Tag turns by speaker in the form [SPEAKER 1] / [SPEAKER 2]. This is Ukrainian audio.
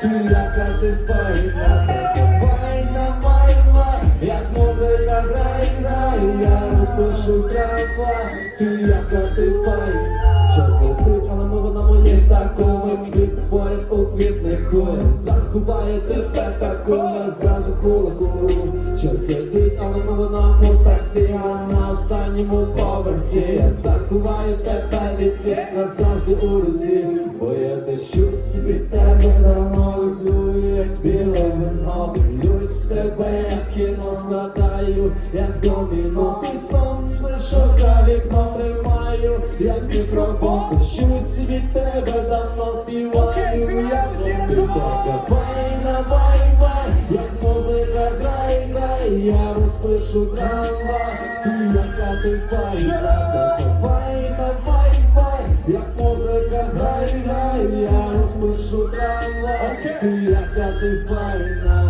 [SPEAKER 1] Ти яка ти файна, файна, файна, як музика грай, грай, я розпишу трава, ти яка ти файна, летить, але мова на моїй такому квіт, заховає тебе такого, зразу кулаку, час летить, але мова на таксі, а на останньому поверсі, заховаю тебе від всіх назавжди у руці, бо я біле дивлюсь тебе, кіно складаю, як доміно, і сонце, що за вікном тримаю, як мікрофон, щось від тебе давно співаю, як така файна, вай, вай, як музика грай, грай, я розпишу трамвай, ти яка ти файна, файна, вай, вай, як музика грай, грай, я розпишу трамвай, ти яка ти файна.